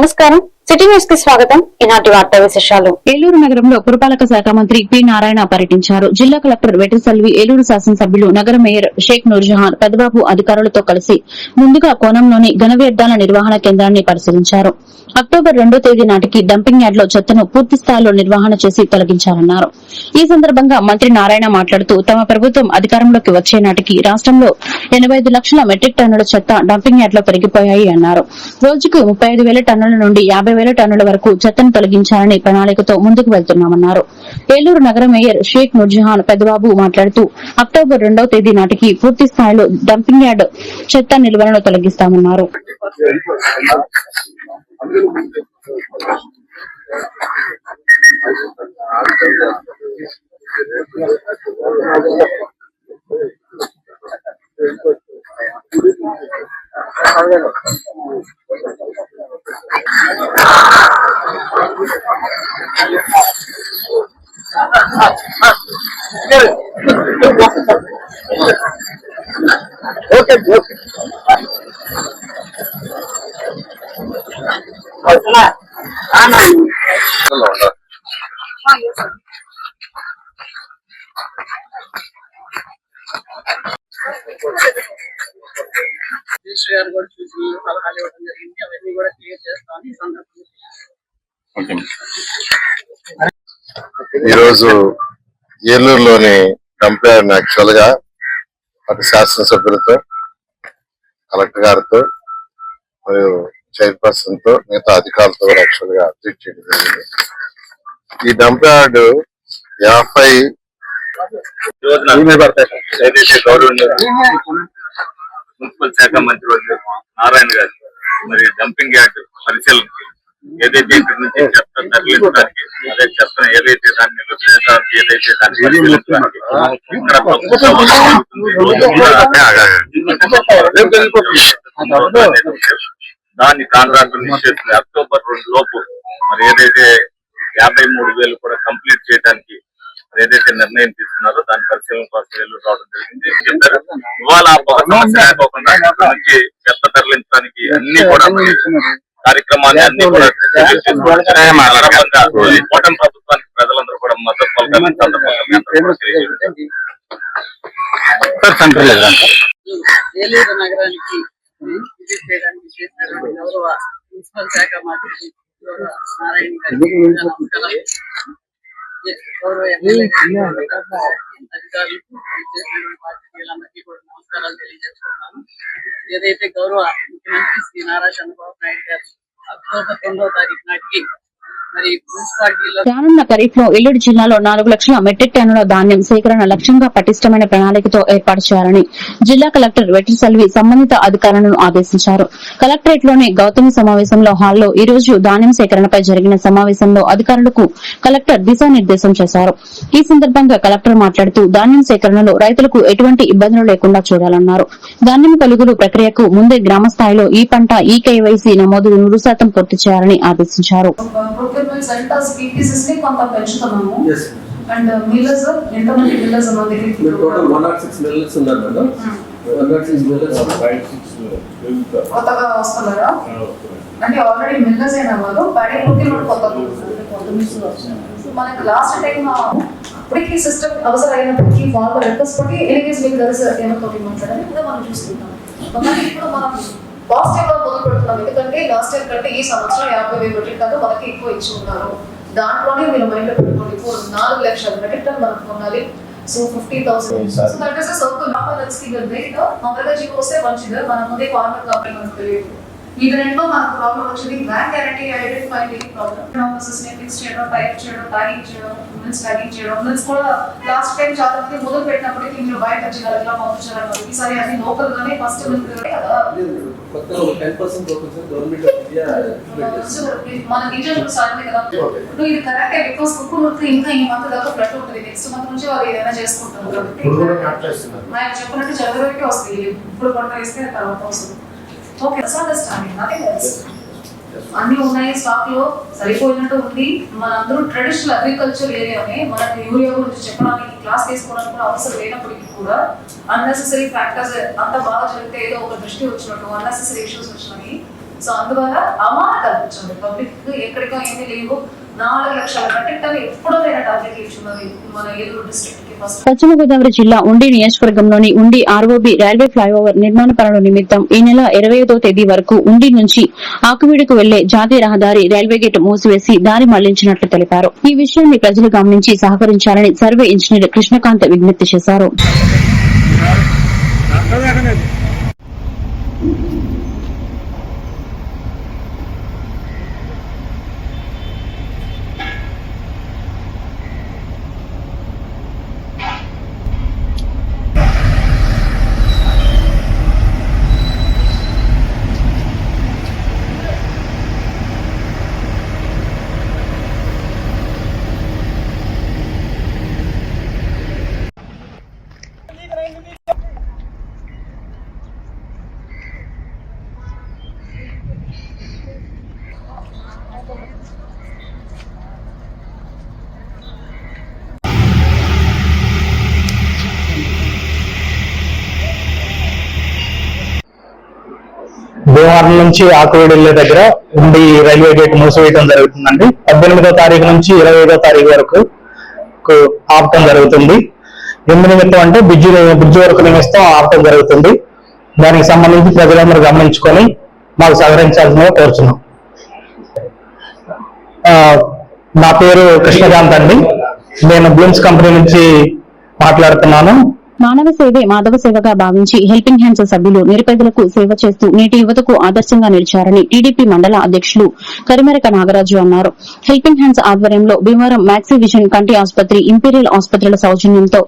నమస్కారం. సిటీ న్యూస్కి స్వాగతం. ఈనాటి వార్తా విశేషాలు. ఏలూరు నగరంలో పురపాలక శాఖ మంత్రి పి నారాయణ పర్యటించారు జిల్లా కలెక్టర్ వెటసల్వి ఏలూరు శాసనసభ్యులు నగర మేయర్ షేక్ నూర్జహాన్ పెదబాబు అధికారులతో కలిసి ముందుగా కోనంలోని ఘన వ్యర్థాల నిర్వహణ కేంద్రాన్ని పరిశీలించారు. అక్టోబర్ రెండో తేదీ నాటికి డంపింగ్ యార్డ్లో చెత్తను పూర్తి స్థాయిలో నిర్వహణ చేసి తొలగించాలన్నారు ఈ సందర్భంగా మంత్రి నారాయణ మాట్లాడుతూ తమ ప్రభుత్వం అధికారంలోకి వచ్చే నాటికి రాష్టంలో ఎనబై లక్షల మెట్రిక్ టన్నుల చెత్త డంపింగ్ యార్డ్లో పెరిగిపోయాయి అన్నారు. రోజుకు ముప్పై వేల టన్నుల నుండి యాభై వేల టన్నుల వరకు చెత్తను తొలగించాలని ప్రణాళికతో ముందుకు వెళ్తున్నామన్నారు. ఏలూరు నగర మేయర్ షేక్ నుర్జహాన్ పెద్దబాబు మాట్లాడుతూ అక్టోబర్ రెండవ తేదీ నాటికి పూర్తి స్థాయిలో డంపింగ్ యార్డ్ చెత్త నిల్వలను తొలగిస్తామన్నారు. ఓకే ఓకే అవునా గారు కూడా చూసి సలహాలు ఇవ్వడం జరిగింది. అవన్నీ కూడా క్లియర్ చేస్తామని ఈ సందర్భంగా ఈరోజు ఏలూరులోని కంపెనీ యాక్చువల్గా అటు శాసనసభ్యులతో కలెక్టర్ గారితో మరియు చైర్పర్సన్తో మిగతా అధికారులతో కూడా యాక్చువల్గా విజిట్ చేయడం జరిగింది. ఈ డంప్ యార్డ్ యాభై ఏదైతే మున్సిపల్ శాఖ మంత్రి నారాయణ గారు మరి డంపింగ్ యార్డ్ పరిశీలనకి ఏదైతే ఇక్కడి నుంచి చెత్త తరలించడానికి అదే చెత్తను ఏదైతే దాన్ని ఏదైతే దాన్ని పరిశీలించడానికి ఇక్కడ ప్రభుత్వం జరుగుతుంది. రోజు కూడా దాని కాంట్రాక్ట్ నిశ్చయిస్తుంది అక్టోబర్ రెండు లోపు మరి ఏదైతే యాభై మూడు వేలు కూడా కంప్లీట్ చేయడానికి ఏదైతే నిర్ణయం తీసుకున్నారో దాని పరిశీలన కోసం ఏలూరు రావడం జరిగింది. చెప్పారు ఇవాళ ఒక సమస్య లేకోకుండా ఇక్కడ నుంచి చెత్త తరలించడానికి అన్ని కూడా కార్యక్రమాన్ని అన్ని కూడా కూటమి ప్రభుత్వానికి ప్రజలందరూ కూడా మద్దతు పలకాలని ఈ సందర్భంగా మీ అందరూ కూడా తెలియజేయడం ఏలూరు నగరానికి విజిట్ చేయడానికి చేసినటువంటి గౌరవ మున్సిపల్ శాఖ గౌరవ నారాయణ గారికి గౌరవ ఎమ్మెల్యే అధికారులకు పార్టీలందరికీ కూడా నమస్కారాలు తెలియజేస్తున్నాను ఏదైతే గౌరవ ముఖ్యమంత్రి శ్రీ నారా చంద్రబాబు నాయుడు గారు అక్టోబర్ రెండవ తారీఖు నాటికి రానున్న ఖరీఫ్లో ఏలూరు జిల్లాలో నాలుగు లక్షల మెట్రిక్ టన్నుల ధాన్యం సేకరణ లక్ష్యంగా పటిష్టమైన ప్రణాళికతో ఏర్పాటు చేయాలని జిల్లా కలెక్టర్ వెట్రిసల్వి సంబంధిత అధికారులను ఆదేశించారు. కలెక్టరేట్లోని గౌతమి సమావేశంలో హాల్లో ఈ రోజు ధాన్యం సేకరణపై జరిగిన సమావేశంలో అధికారులకు కలెక్టర్ దిశానిర్దేశం చేశారు. ఈ సందర్భంగా కలెక్టర్ మాట్లాడుతూ ధాన్యం సేకరణలో రైతులకు ఎటువంటి ఇబ్బందులు లేకుండా చూడాలన్నారు. ధాన్యం కొలుగులు ప్రక్రియకు ముందే గ్రామ స్థాయిలో ఈ పంట ఈ కేవైసీ నమోదు నూరు శాతం పూర్తి చేయాలని ఆదేశించారు. ప్రొక్యూర్మెంట్ సెంటర్స్ పీపీసీస్ని కొంత పెంచుతున్నాము. అండ్ మిల్లర్స్ ఎంతమంది మిల్లర్స్ మన దగ్గరికి మీరు total one not six millers ఉన్నారు. నాట్ సిక్స్ మిల్లర్స్ కొత్తగా వస్తున్నారా? అంటే ఆల్రెడీ మిల్లర్స్ అయిన వారు ప్యాడీ ప్రొక్యూర్మెంట్ కొత్త సో మనకి లాస్ట్ టైం ఇప్పటికీ సిస్టమ్ అవసరం అయినప్పటికీ వాళ్ళ రిక్వెస్ట్ బట్టి ఎనీవేస్ మీకు తెలుసు ఎవరితో మాట్లాడాలి కూడా మనం చూస్తున్నాం కానీ ఇప్పుడు మనం పాజిటివ్గా మొదలు పెడుతున్నాం. ఎందుకంటే లాస్ట్ ఇయర్ కంటే ఈ సంవత్సరం యాభై వేలు మెట్రిక్ టన్ను మనకి ఎక్కువ ఇచ్చి ఉన్నారు. దాంట్లోనే మీరు మైండ్లో పెట్టుకోండి. ఇప్పుడు నాలుగు లక్షల మెట్రిక్ టన్ మనం కొనాలి. So fifty thousand. So that is circle great మామూలుగా జీవో వస్తే మంచిది. మన ముందే ఫార్మర్ కాబట్టి మనకు తెలియదు. ఇది రెండో మనకు ప్రాబ్లం వచ్చింది. బ్యాంక్ గ్యారంటీ ఐడెంటిఫై ప్రాబ్లం ప్రాసెస్ని ఫిక్స్ చేయడం టైప్ చేయడం ట్యాగింగ్ చేయడం మిల్స్ ట్యాగింగ్ చేయడం. మిల్స్ కూడా లాస్ట్ టైం చాలా మంది మొదలు పెట్టినప్పటికీ మీరు బయట జిల్లాలో పంపించాలన్నారు ఈసారి అది లోకల్ గానే ఫస్ట్ కదా కొత్తగా ఒక ten percent government of India implement చేస్తుంది మన రీజన్ సాధ్యమే కదా. ఇప్పుడు ఇది కరెక్ట్ బికాస్ కుక్కుడు ఇంకా ఈ మంత్ దాకా ఉంటుంది. నెక్స్ట్ మంత్ నుంచి వాళ్ళు ఏదైనా చేసుకుంటారు చెప్పినట్టు జనవరికి వస్తుంది. ఇప్పుడు పంట వేస్తే తర్వాత వస్తుంది. ఓకే అండర్స్టాండింగ్ నథింగ్ ఎల్స్ అన్ని ఉన్నాయి స్టాక్లో సరిపోయినట్టు ఉంది. మనందరూ ట్రెడిషనల్ అగ్రికల్చర్ ఏరియానే మనకి యూరియా గురించి చెప్పడానికి క్లాస్ తీసుకోవడానికి కూడా అవసరం లేనప్పటికీ కూడా అన్నెసెసరీ ఫ్యాక్టర్స్ అంత బాగా జరిగితే ఏదో ఒక దృష్టి వచ్చినట్టు అన్నెసెసరీ ఇష్యూస్ వచ్చినాయి సో అందువల్ల అమాన కల్పించండి. పబ్లిక్ ఎక్కడికో ఏమీ లేవు. నాలుగు లక్షల మెట్రిక్ టన్ ఎప్పుడో లేనట్టు అప్లికేషన్ ఉన్నది మన ఏలూరు డిస్ట్రిక్ట్కి ఫస్ట్ పశ్చిమ గోదావరి జిల్లా ఉండి నియోజకవర్గంలోని ఉండి ఆర్ఓబి రైల్వే ఫ్లైఓవర్ నిర్మాణ పనుల నిమిత్తం ఈ నెల ఇరవై ఐదో తేదీ వరకు ఉండి నుంచి ఆకువీడుకు వెళ్ళే జాతీయ రహదారి రైల్వే గేట్ మూసివేసి దారి మళ్ళించినట్లు తెలిపారు. ఈ విషయాన్ని ప్రజలు గమనించి సహకరించాలని సర్వే ఇంజనీర్ కృష్ణకాంత్ విజ్ఞప్తి చేశారు. భీమవరం నుంచి ఆకువేడి వెళ్ళే దగ్గర ఉండి రైల్వే గేట్ మూసివేయడం జరుగుతుందండి. పద్దెనిమిదో తారీఖు నుంచి ఇరవై ఐదో తారీఖు వరకు ఆపటం జరుగుతుంది. ఎందు నిమిత్తం అంటే బ్రిడ్జి బ్రిడ్జి వరకు నిమిత్తం ఆపటం జరుగుతుంది. దానికి సంబంధించి ప్రజలందరూ గమనించుకొని మాకు సహకరించాల్సిందిగా కోరుచున్నాం. నా పేరు కృష్ణకాంత్ అండి. నేను బ్లూమ్స్ కంపెనీ నుంచి మాట్లాడుతున్నాను. మానవ సేవే మాధవ సేవగా భావించి హెల్పింగ్ హ్యాండ్స్ సభ్యులు నిరుపేదలకు సేవ చేస్తూ నేటి యువతకు ఆదర్శంగా నిలిచారని టీడీపీ మండల అధ్యక్షులు కరిమెరక నాగరాజు అన్నారు. హెల్పింగ్ హ్యాండ్స్ ఆధ్వర్యంలో భీమవరం మ్యాక్సీ విజన్ కంటి ఆసుపత్రి ఇంపీరియల్ ఆసుపత్రుల సౌజన్యంతో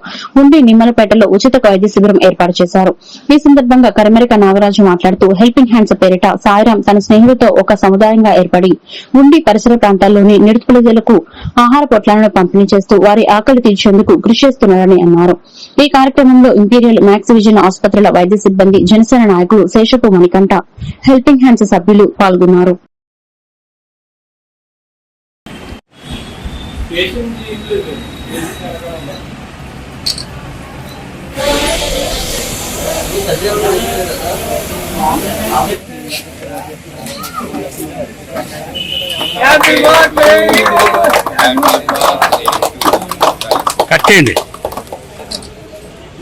ఉండి నిమ్మలపేటలో ఉచిత వైద్య శిబిరం ఏర్పాటు చేశారు. ఈ సందర్భంగా కరిమెరక నాగరాజు మాట్లాడుతూ హెల్పింగ్ హ్యాండ్స్ పేరిట సాయిరాం తన స్నేహితులతో ఒక సముదాయంగా ఏర్పడి ఉండి పరిసర ప్రాంతాల్లోని నిరుపేదలకు ఆహార పొట్లాలను పంపిణీ చేస్తూ వారి ఆకలి తీర్చేందుకు కృషి చేస్తున్నారని అన్నారు. ఈ కార్యక్రమం కార్యక్రమంలో ఇంపీరియల్ మ్యాక్స్ విజన్ ఆసుపత్రుల వైద్య సిబ్బంది జనసేన నాయకులు శేషపు మణికంఠ హెల్పింగ్ హ్యాండ్స్ సభ్యులు పాల్గొన్నారు. కట్ చేయండి.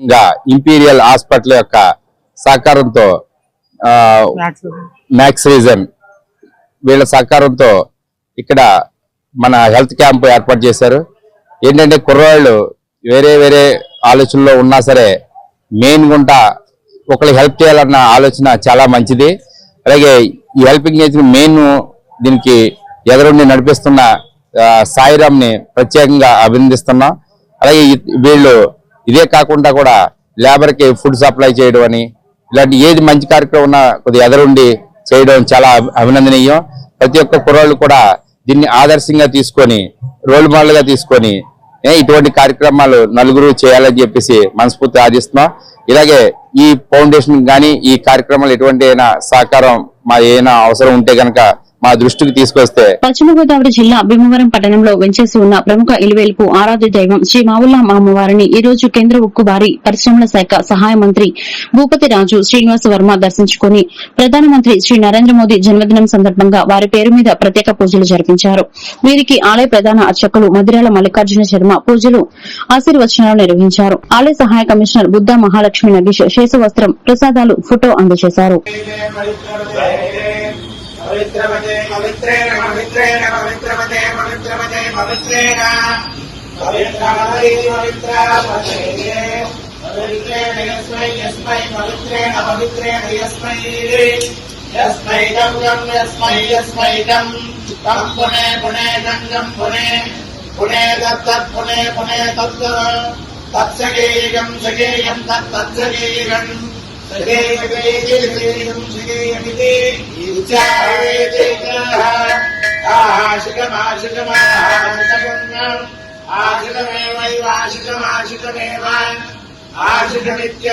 ఇంకా ఇంపీరియల్ హాస్పిటల్ యొక్క సహకారంతో మ్యాక్స్ రీజన్ వీళ్ళ సహకారంతో ఇక్కడ మన హెల్త్ క్యాంప్ ఏర్పాటు చేశారు. ఏంటంటే కుర్రవాళ్ళు వేరే వేరే ఆలోచనలో ఉన్నా సరే మెయిన్ గుంటా ఒకరికి హెల్ప్ చేయాలన్న ఆలోచన చాలా మంచిది. అలాగే ఈ హెల్పింగ్ నేచర్ మెయిన్ దీనికి ఎదురుండి నడిపిస్తున్న సాయిరామ్ని ప్రత్యేకంగా అభినందిస్తున్నాం. అలాగే వీళ్ళు ఇదే కాకుండా కూడా లేబర్కి ఫుడ్ సప్లై చేయడం అని ఇలాంటి ఏది మంచి కార్యక్రమం ఉన్నా కొద్దిగా ఎదరుండి చేయడం చాలా అభి- అభినందనీయం. ప్రతి ఒక్క కుర్రాళ్ళు కూడా దీన్ని ఆదర్శంగా తీసుకొని రోల్ మోడల్గా తీసుకొని ఇటువంటి కార్యక్రమాలు నలుగురు చేయాలని చెప్పేసి మనస్ఫూర్తి ఆదిస్తున్నాం ఇలాగే ఈ ఫౌండేషన్ కానీ ఈ కార్యక్రమాలు ఎటువంటి అయినా సహకారం మా ఏమైనా అవసరం ఉంటే కనుక మా దృష్టికి తీసుకొస్తే పశ్చిమ గోదావరి జిల్లా భీమవరం పట్టణంలో వెంచేసి ఉన్న ప్రముఖ ఇలువేలుపు ఆరాధ్య దైవం శ్రీ మావుల్లా అమ్మవారిని ఈ రోజు కేంద్ర ఉక్కు భారీ పరిశ్రమల శాఖ సహాయ మంత్రి భూపతి రాజు శ్రీనివాస వర్మ దర్శించుకుని ప్రధానమంత్రి శ్రీ నరేంద్ర మోదీ జన్మదినం సందర్భంగా వారి పేరు మీద ప్రత్యేక పూజలు జరిపించారు. వీరికి ఆలయ ప్రధాన అర్చకులు మధిరాల మల్లికార్జున శర్మ పూజలు ఆశీర్వచనాలు నిర్వహించారు. ఆలయ సహాయ కమిషనర్ బుద్ధ మహాలక్ష్మి నగేష్ శేషవస్త్రం ప్రసాదాలు ఫోటో అందజేశారు. పవిత్రమతే పవిత్రేణ పవిత్రేణ పవిత్రమతే పవిత్రమతే పవిత్రేణ. పవిత్రవతే పవిత్రవతే పవిత్రేణ యస్మై యస్మై పవిత్రేణ పవిత్రేణ యస్మై. యస్మై గం గం యస్మై యస్మై గం తం పునే పునే గంగం పునే. పునే తత్తత్ పునే పునే తత్. తత్సగేయం సగేయం తత్ आशिकमेवाशिकमेव आशिकमित्याशिकम्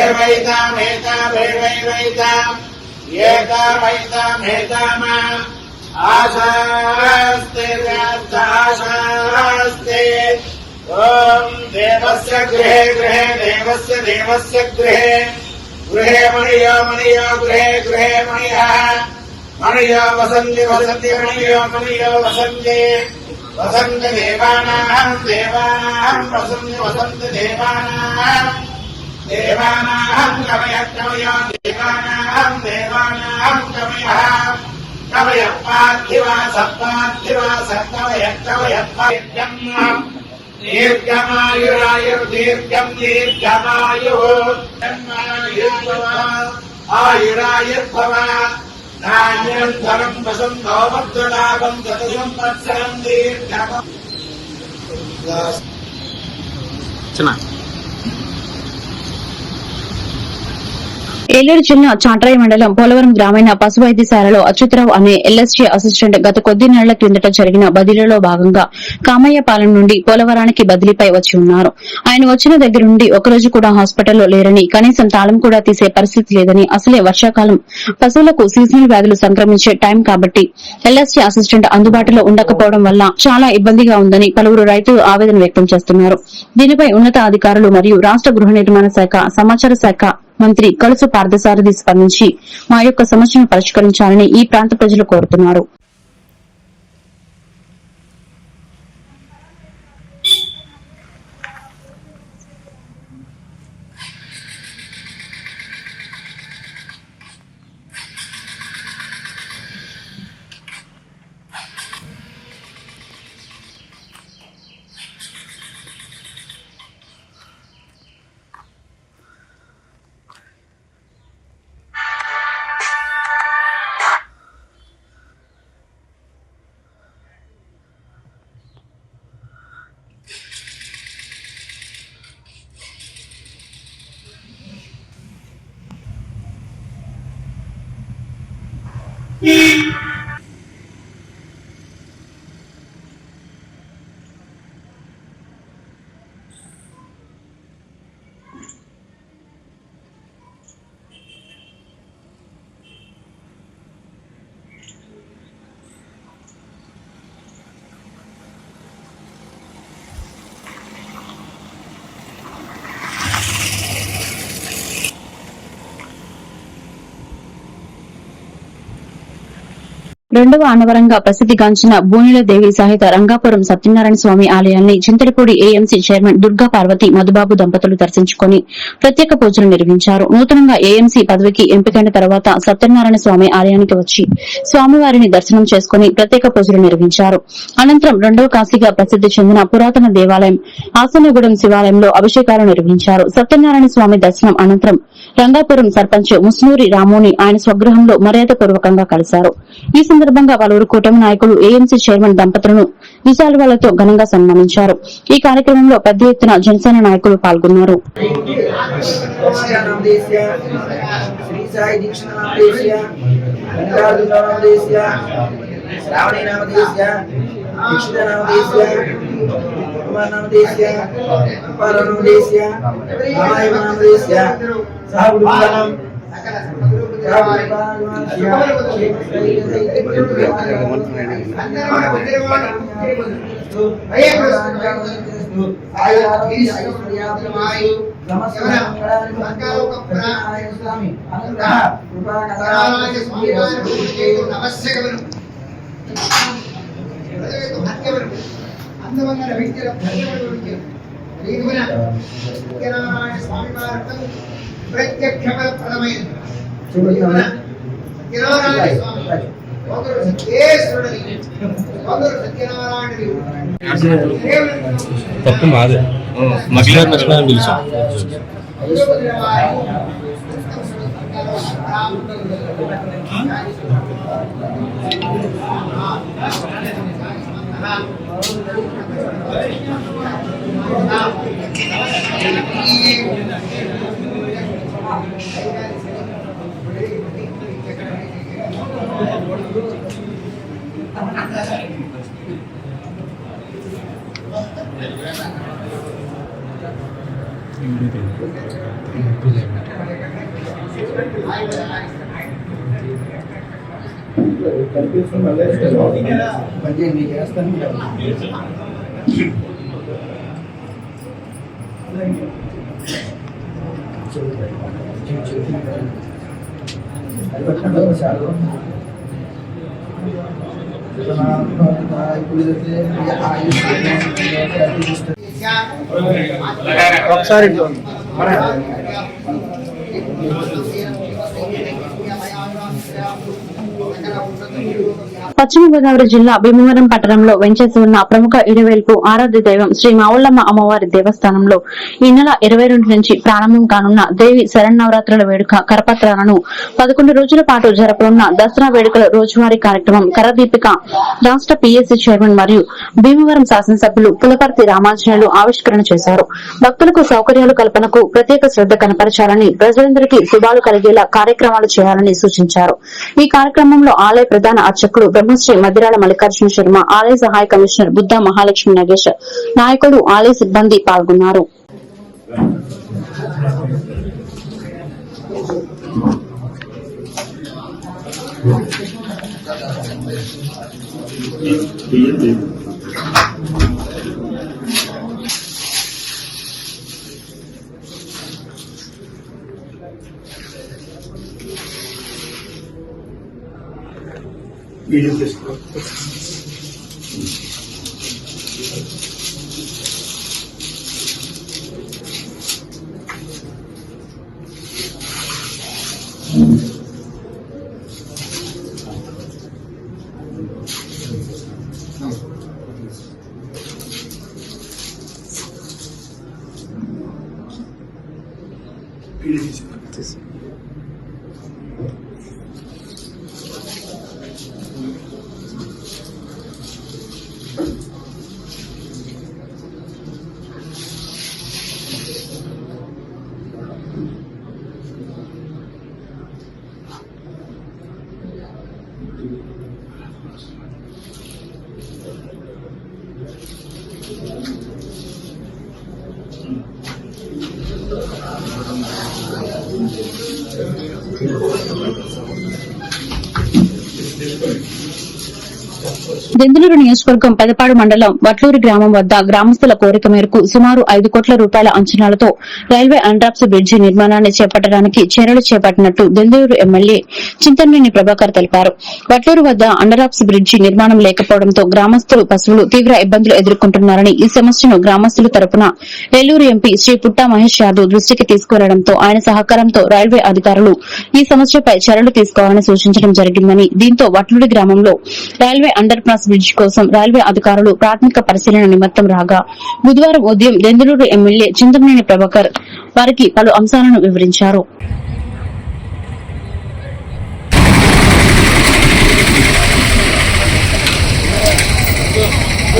एवैतामेतावैवैताम् एतावैतामेताम आशास्ते व्यार्थाशास्ते ॐ देवस्य गृहे गृहे, देवस्य देवस्य गृहे। गृहे मणियो मणियो, गृहे गृहे मणियः। मणियो वसन्ति वसन्ति, मणियो मणियो वसन्ति। वसन्ति देवानाम् देवानाम् वसन्ति वसन्ति देवानाम् देवानाम् कवयः कवयो देवानाम् देवानाम् कवयः कवयः पार्थिवा, सत्पार्थिवा सत्कवयः दीर्घमायुरायुर्दीर्घम् दीर्घमायुः जन्मायुर्भव आयुरायुर्भव नान्यम् धनम् वसन्तो मद्वलाभम् तत् संवत्सरम् दीर्घम् ఏలూరు జిల్లా చాట్రాయి మండలం పోలవరం గ్రామీణ పశు వైద్యశాలలో అచ్యుతరావు అనే ఎల్ఎస్జీ అసిస్టెంట్ గత కొద్ది నెలల క్రిందట జరిగిన బదిలీలో భాగంగా కామయ్యపాలెం నుండి పోలవరానికి బదిలీపై వచ్చి ఉన్నారు. ఆయన వచ్చిన దగ్గర నుండి ఒకరోజు కూడా హాస్పిటల్లో లేరని కనీసం తాళం కూడా తీసే పరిస్థితి లేదని అసలే వర్షాకాలం. పశువులకు సీజనల్ వ్యాధులు సంక్రమించే టైం కాబట్టి ఎల్ఎస్జీ అసిస్టెంట్ అందుబాటులో ఉండకపోవడం వల్ల చాలా ఇబ్బందిగా ఉందని పలువురు రైతులు ఆవేదన వ్యక్తం చేస్తున్నారు. దీనిపై ఉన్నత అధికారులు మరియు రాష్ట గృహ నిర్మాణ శాఖ సమాచార శాఖ మంత్రి కలుసు పార్థసారథి స్పందించి మా యొక్క సమస్యను పరిష్కరించాలని ఈ ప్రాంత ప్రజలు కోరుతున్నారు. 一。రెండవ అన్నవరంగా ప్రసిద్ధిగాంచిన బూనిల దేవి సహిత రంగాపురం సత్యనారాయణ స్వామి ఆలయాన్ని చింతలపూడి ఏఎంసీ చైర్మన్ దుర్గా పార్వతి మధుబాబు దంపతులు దర్శించుకుని ప్రత్యేక పూజలు నిర్వహించారు. నూతనంగా ఏఎంసీ పదవికి ఎంపికైన తర్వాత సత్యనారాయణ స్వామి ఆలయానికి వచ్చి స్వామివారిని దర్శనం చేసుకుని ప్రత్యేక పూజలు నిర్వహించారు. అనంతరం రెండవ కాశీగా ప్రసిద్ది చెందిన పురాతన దేవాలయం ఆసనగూడెం శివాలయంలో అభిషేకాలు నిర్వహించారు. సత్యనారాయణ స్వామి దర్శనం అనంతరం రంగాపురం సర్పంచ్ ముస్నూరి రాముని ఆయన స్వగృహంలో మర్యాదపూర్వకంగా కలిశారు. ఈ సందర్భంగా పలువురు కూటమి నాయకులు ఏఎంసీ చైర్మన్ దంపతులను విశాలువాలతో ఘనంగా సన్మానించారు. ఈ కార్యక్రమంలో పెద్ద ఎత్తున జనసేన నాయకులు పాల్గొన్నారు. నామదేశ్య శ్రీ సాయి దీక్ష నామదేశ్య నామదేశ్య శ్రావణి అందమైన వ్యక్తుల స్వామి వారు ప్రత్యక్ష ఫలమైనది సత్యనారాయణ స్వామి ఒకరు సత్యేశ్వరుడని ఒకరు సత్యనారాయణుడు తప్పు మాదే మహిళా నష్టం పిలిచాం కనిపిస్తున్నా మంచిగా చేస్తాను వేస్తాను ఒకసారి పశ్చిమ గోదావరి జిల్లా భీమవరం పట్టణంలో వెంచేసి ఉన్న ప్రముఖ ఇడవేల్పు ఆరాధ్య దైవం శ్రీ మావుళ్ళమ్మ అమ్మవారి దేవస్థానంలో ఈ నెల ఇరవై రెండు నుంచి ప్రారంభం కానున్న దేవి శరన్నవరాత్రుల వేడుక కరపత్రాలను పదకొండు రోజుల పాటు జరపనున్న దసరా వేడుకల రోజువారీ కార్యక్రమం కరదీపిక రాష్ట పీఎస్సీ చైర్మన్ మరియు భీమవరం శాసనసభ్యులు పులపర్తి రామాంజనేయులు ఆవిష్కరణ చేశారు. భక్తులకు సౌకర్యాలు కల్పనకు ప్రత్యేక శ్రద్ద కనపరచాలని ప్రజలందరికీ శుభాలు కలిగేలా కార్యక్రమాలు చేయాలని సూచించారు. ఈ కార్యక్రమంలో ఆలయ ప్రధాన అర్చకులు బ్రహ్మ పద్మశ్రీ మధిరాల మల్లికార్జున శర్మ ఆలయ సహాయ కమిషనర్ బుద్ధ మహాలక్ష్మి నగేష్ నాయకులు ఆలయ సిబ్బంది పాల్గొన్నారు. Переведите. దెందులూరు నియోజకవర్గం పెదపాడు మండలం వట్లూరు గ్రామం వద్ద గ్రామస్తుల కోరిక మేరకు సుమారు ఐదు కోట్ల రూపాయల అంచనాలతో రైల్వే అండ్రాప్స్ బ్రిడ్జి నిర్మాణాన్ని చేపట్టడానికి చర్యలు చేపట్టినట్టు దెందులూరు ఎమ్మెల్యే చింతనేని ప్రభాకర్ తెలిపారు. వట్లూరు వద్ద అండరాప్స్ బ్రిడ్జి నిర్మాణం లేకపోవడంతో గ్రామస్తులు పశువులు తీవ్ర ఇబ్బందులు ఎదుర్కొంటున్నారని ఈ సమస్యను గ్రామస్తుల తరపున నెల్లూరు ఎంపీ శ్రీ పుట్టా మహేష్ యాదవ్ దృష్టికి తీసుకురావడంతో ఆయన సహకారంతో రైల్వే అధికారులు ఈ సమస్యపై చర్యలు తీసుకోవాలని సూచించడం జరిగిందని దీంతో వట్లూరి గ్రామంలో రైల్వే అండర్ పాస్ బ్రిడ్జ్ కోసం రైల్వే అధికారులు ప్రాథమిక పరిశీలన నిమిత్తం రాగా బుధవారం ఉదయం దెందులూరు ఎమ్మెల్యే చింతమనేని ప్రభాకర్ వారికి పలు అంశాలను వివరించారు.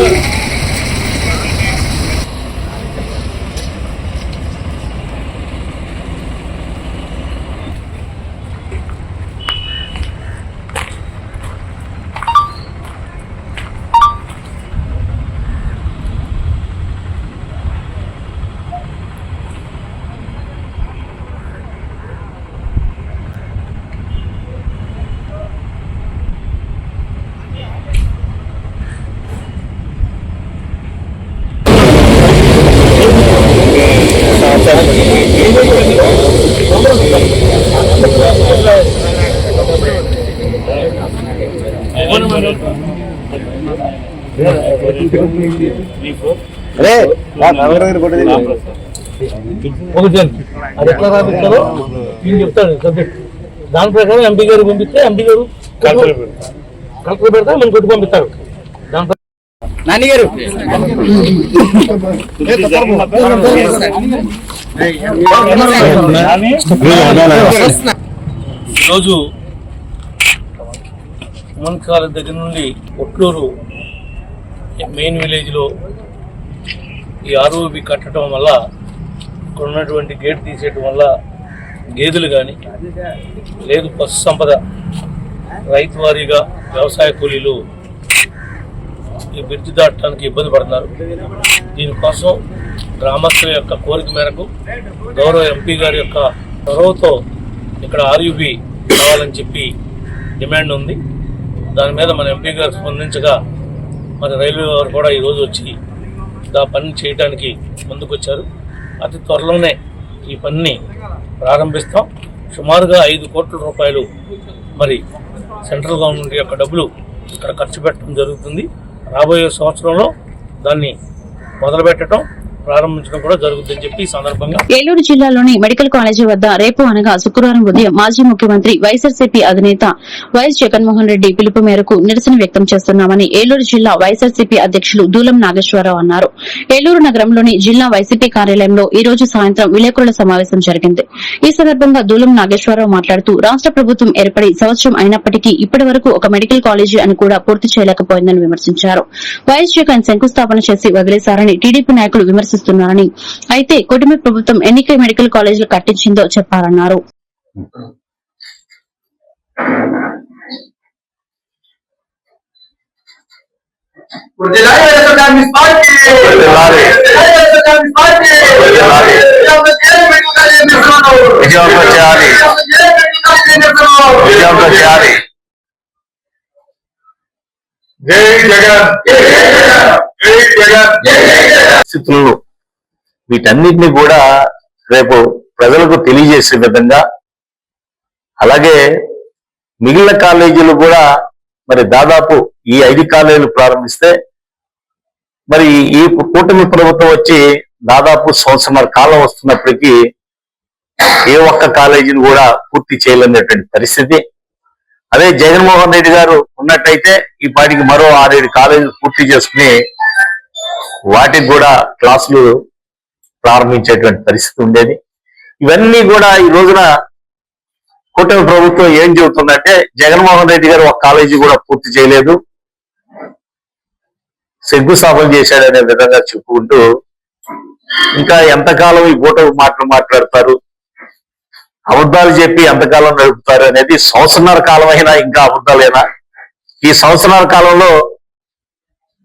ఒకటి అది ఎట్లా రాపిస్తారో సబ్జెక్ట్. దాని ప్రకారం ఎంపీ గారు పంపిస్తే ఎంపీ గారు కలెక్టర్ పెడతా మనం కొట్టి పంపిస్తారు. దాని ప్రకారం నాని గారు. ఈరోజు మున్సిపాల దగ్గర నుండి ఒట్లూరు మెయిన్ విలేజ్లో ఈ ఆర్ఓబి కట్టడం వల్ల ఇక్కడ ఉన్నటువంటి గేట్ తీసేయడం వల్ల గేదెలు కానీ లేదు పశు సంపద రైతు వారీగా వ్యవసాయ కూలీలు ఈ బ్రిడ్జ్ దాటడానికి ఇబ్బంది పడుతున్నారు. దీనికోసం గ్రామస్తుల యొక్క కోరిక మేరకు గౌరవ ఎంపీ గారి యొక్క చొరవతో ఇక్కడ ఆర్యుబి కావాలని చెప్పి డిమాండ్ ఉంది. దాని మీద మన ఎంపీ గారు స్పందించగా మరి రైల్వే వారు కూడా ఈరోజు వచ్చి ఆ పని చేయడానికి ముందుకొచ్చారు. అతి త్వరలోనే ఈ పనిని ప్రారంభిస్తాం. సుమారుగా ఐదు కోట్ల రూపాయలు మరి సెంట్రల్ గవర్నమెంట్ యొక్క డబ్బులు ఇక్కడ ఖర్చు పెట్టడం జరుగుతుంది. రాబోయే సంవత్సరంలో దాన్ని మొదలుపెట్టడం ప్రారంభించడం కూడా జరుగుతుందని చెప్పి సందర్భంగా ఏలూరు జిల్లాలోని మెడికల్ కాలేజీ వద్ద రేపు అనగా శుక్రవారం ఉదయం మాజీ ముఖ్యమంత్రి వైఎస్ఆర్సీపీ అధినేత వైఎస్ జగన్మోహన్ రెడ్డి పిలుపు మేరకు నిరసన వ్యక్తం చేస్తున్నామని ఏలూరు జిల్లా వైఎస్ఆర్సీపీ అధ్యక్షులు దూలం నాగేశ్వరరావు అన్నారు. ఏలూరు నగరంలోని జిల్లా వైసీపీ కార్యాలయంలో ఈ రోజు సాయంత్రం విలేకరుల సమావేశం జరిగింది. ఈ సందర్భంగా దూలం నాగేశ్వరరావు మాట్లాడుతూ రాష్ట ప్రభుత్వం ఏర్పడి సంవత్సరం అయినప్పటికీ ఇప్పటి వరకు ఒక మెడికల్ కాలేజీ అని కూడా పూర్తి చేయలేకపోయిందని విమర్శించారు. వైఎస్ జగన్ శంకుస్థాపన చేసి వదిలేశారని టీడీపీ నాయకులు విమర్శిస్తున్నారని అయితే కుటుంబ ప్రభుత్వం ఎన్నికై మెడికల్ కాలేజీలు కట్టించిందో జై జగన్. పరిస్థితులు వీటన్నిటిని కూడా రేపు ప్రజలకు తెలియజేసే విధంగా అలాగే మిగిలిన కాలేజీలు కూడా మరి దాదాపు ఈ ఐదు కాలేజీలు ప్రారంభిస్తే మరి ఈ కూటమి ప్రభుత్వం వచ్చి దాదాపు సంవత్సరాల కాలం వస్తున్నప్పటికీ ఏ ఒక్క కాలేజీని కూడా పూర్తి చేయలేనటువంటి పరిస్థితి. అదే జగన్మోహన్ రెడ్డి గారు ఉన్నట్టయితే ఈ పాటికి మరో ఆరేడు కాలేజీలు పూర్తి చేసుకుని వాటికి కూడా క్లాసులు ప్రారంభించేటువంటి పరిస్థితి ఉండేది. ఇవన్నీ కూడా ఈ రోజున కూటమి ప్రభుత్వం ఏం చెబుతుందంటే జగన్మోహన్ రెడ్డి గారు ఒక కాలేజీ కూడా పూర్తి చేయలేదు. శంకుస్థాపన చేశాడనే విధంగా చెప్పుకుంటూ ఇంకా ఎంతకాలం ఈ కూటమి మాటలు మాట్లాడతారు అబద్ధాలు చెప్పి ఎంతకాలం నడుపుతారు అనేది సంవత్సరాల కాలం అయినా ఇంకా అబద్ధాలేనా? ఈ సంవత్సరాల కాలంలో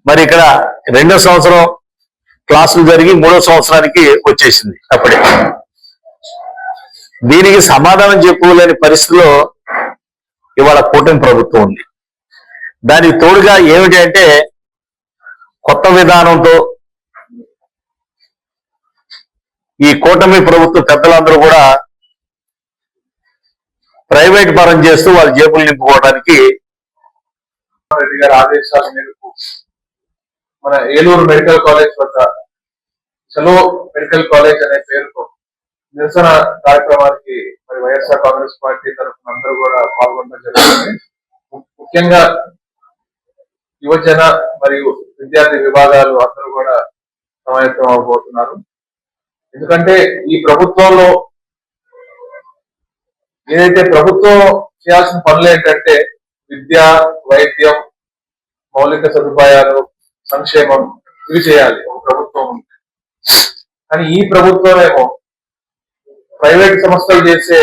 మరి ఇక్కడ రెండో సంవత్సరం క్లాసులు జరిగి మూడో సంవత్సరానికి వచ్చేసింది అప్పుడే. దీనికి సమాధానం చెప్పుకోలేని పరిస్థితిలో ఇవాళ కూటమి ప్రభుత్వం ఉంది. దానికి తోడుగా ఏమిటి అంటే కొత్త విధానంతో ఈ కూటమి ప్రభుత్వ పెద్దలందరూ కూడా ప్రైవేట్ పరం చేస్తూ వాళ్ళ జేబులు నింపుకోవడానికి రెడ్డి గారి ఆదేశాల మేరకు మన ఏలూరు మెడికల్ కాలేజ్ వద్ద చలో మెడికల్ కాలేజ్ అనే పేరుతో నిరసన కార్యక్రమానికి మరి వైఎస్ఆర్ కాంగ్రెస్ పార్టీ తరఫున అందరూ కూడా పాల్గొనడం జరుగుతుంది ము- ముఖ్యంగా యువజన మరియు విద్యార్థి విభాగాలు అందరూ కూడా సమాయత్తం అవబోతున్నారు. ఎందుకంటే ఈ ప్రభుత్వంలో ఏదైతే ప్రభుత్వం చేయాల్సిన పనులు ఏంటంటే విద్య వైద్యం మౌలిక సదుపాయాలు సంక్షేమం ఇవి చేయాలి. ఒక ప్రభుత్వం ఉంటే. కానీ ఈ ప్రభుత్వమేమో ప్రైవేట్ సంస్థలు చేసే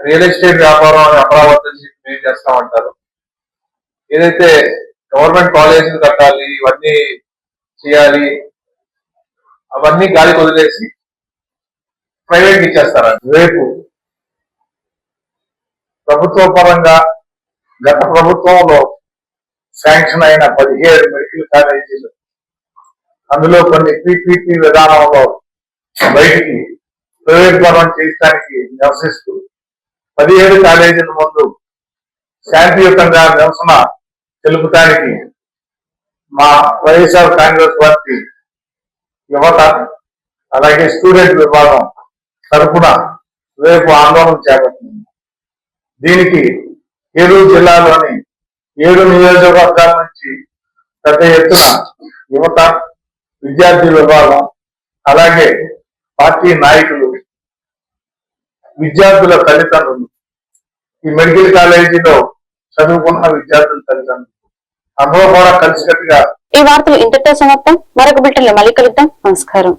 రియల్ ఎస్టేట్ వ్యాపారం అని అమరావతి చెప్పి ఏం చేస్తామంటారు. ఏదైతే గవర్నమెంట్ కాలేజీలు కట్టాలి ఇవన్నీ చేయాలి అవన్నీ గాలి వదిలేసి ప్రైవేట్ ఇచ్చేస్తారు రేపు ప్రభుత్వ పరంగా గత ప్రభుత్వంలో శాంక్షన్ అయిన పదిహేడు మెడికల్ కాలేజీలు. అందులో కొన్ని పీపీపీ విధానంలో బయటికి ప్రైవేట్ పరం చేయడానికి నివసిస్తూ పదిహేడు కాలేజీల ముందు శాంతియుతంగా నిరసన తెలుపుతానికి మా వైఎస్ఆర్ కాంగ్రెస్ పార్టీ యువత అలాగే స్టూడెంట్ విభాగం తరఫున రేపు ఆందోళన చేపట్టింది దీనికి ఏలూరు జిల్లాలోని ఏడు నియోజకవర్గాల నుంచి పెద్ద ఎత్తున యువత విద్యార్థి విభాగం అలాగే పార్టీ నాయకులు విద్యార్థుల తల్లిదండ్రులు ఈ మెడికల్ కాలేజీలో చదువుకున్న విద్యార్థుల తల్లిదండ్రులు. అందరూ కూడా కలిసికట్టుగా ఈ వార్తలు ఇంతటితో సమాప్తం. మరొక బిల్టన్లో మళ్ళీ కలుద్దాం. నమస్కారం.